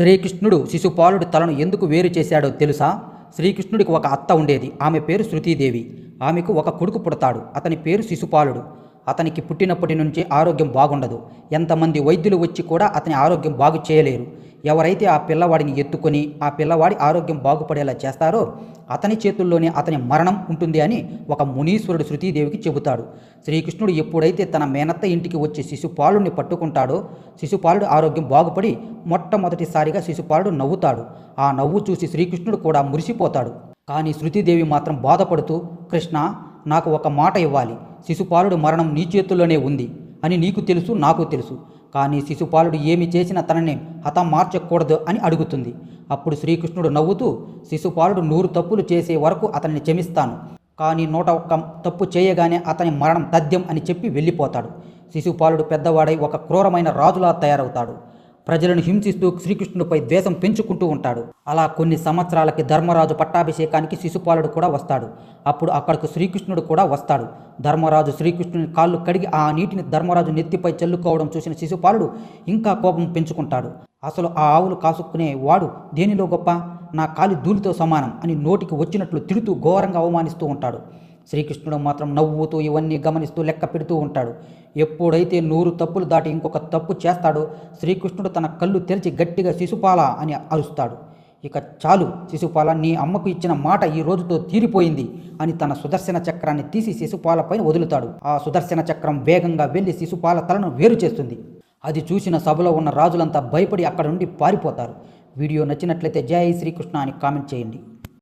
శ్రీకృష్ణుడు శిశుపాలుడు తలను ఎందుకు వేరు చేశాడో తెలుసా? శ్రీకృష్ణుడికి ఒక అత్త ఉండేది. ఆమె పేరు శృతీదేవి. ఆమెకు ఒక కొడుకు పుడతాడు. అతని పేరు శిశుపాలుడు. అతనికి పుట్టినప్పటి నుంచి ఆరోగ్యం బాగుండదు. ఎంతమంది వైద్యులు వచ్చి కూడా అతని ఆరోగ్యం బాగు చేయలేరు. ఎవరైతే ఆ పిల్లవాడిని ఎత్తుకొని ఆ పిల్లవాడి ఆరోగ్యం బాగుపడేలా చేస్తారో అతని చేతుల్లోనే అతని మరణం ఉంటుంది అని ఒక మునీశ్వరుడు శృతీదేవికి చెబుతాడు. శ్రీకృష్ణుడు ఎప్పుడైతే తన మేనత్త ఇంటికి వచ్చి శిశుపాలుడిని పట్టుకుంటాడో శిశుపాలుడు ఆరోగ్యం బాగుపడి మొట్టమొదటిసారిగా శిశుపాలుడు నవ్వుతాడు. ఆ నవ్వు చూసి శ్రీకృష్ణుడు కూడా మురిసిపోతాడు. కానీ శృతిదేవి మాత్రం బాధపడుతూ కృష్ణ నాకు ఒక మాట ఇవ్వాలి. శిశుపాలుడు మరణం నీ చేతుల్లోనే ఉంది అని నీకు తెలుసు నాకు తెలుసు. కానీ శిశుపాలుడు ఏమి చేసినా తనని హతం మార్చకూడదు అని అడుగుతుంది. అప్పుడు శ్రీకృష్ణుడు నవ్వుతూ శిశుపాలుడు నూరు తప్పులు చేసే వరకు అతన్ని క్షమిస్తాను. కానీ నూట ఒక్క తప్పు చేయగానే అతని మరణం తథ్యం అని చెప్పి వెళ్ళిపోతాడు. శిశుపాలుడు పెద్దవాడై ఒక క్రూరమైన రాజులా తయారవుతాడు. ప్రజలను హింసిస్తూ శ్రీకృష్ణుడిపై ద్వేషం పెంచుకుంటూ ఉంటాడు. అలా కొన్ని సంవత్సరాలకి ధర్మరాజు పట్టాభిషేకానికి శిశుపాలుడు కూడా వస్తాడు. అప్పుడు అక్కడకు శ్రీకృష్ణుడు కూడా వస్తాడు. ధర్మరాజు శ్రీకృష్ణుని కాళ్ళు కడిగి ఆ నీటిని ధర్మరాజు నెత్తిపై చల్లుకోవడం చూసిన శిశుపాలుడు ఇంకా కోపం పెంచుకుంటాడు. అసలు ఆ ఆవులు కాసుకునే వాడు దేనిలో గొప్ప? నా కాలి ధూళితో సమానం అని నోటికి వచ్చినట్లు తిడుతూ ఘోరంగా అవమానిస్తూ ఉంటాడు. శ్రీకృష్ణుడు మాత్రం నవ్వుతూ ఇవన్నీ గమనిస్తూ లెక్క పెడుతూ ఉంటాడు. ఎప్పుడైతే నూరు తప్పులు దాటి ఇంకొక తప్పు చేస్తాడో శ్రీకృష్ణుడు తన కళ్ళు తెరిచి గట్టిగా శిశుపాల అని అరుస్తాడు. ఇక చాలు శిశుపాల నీ అమ్మకు ఇచ్చిన మాట ఈ రోజుతో తీరిపోయింది అని తన సుదర్శన చక్రాన్ని తీసి శిశుపాల పైన వదులుతాడు. ఆ సుదర్శన చక్రం వేగంగా వెళ్ళి శిశుపాల తలను వేరు చేస్తుంది. అది చూసిన సభలో ఉన్న రాజులంతా భయపడి అక్కడ నుండి పారిపోతారు. వీడియో నచ్చినట్లయితే జై శ్రీకృష్ణ అని కామెంట్ చేయండి.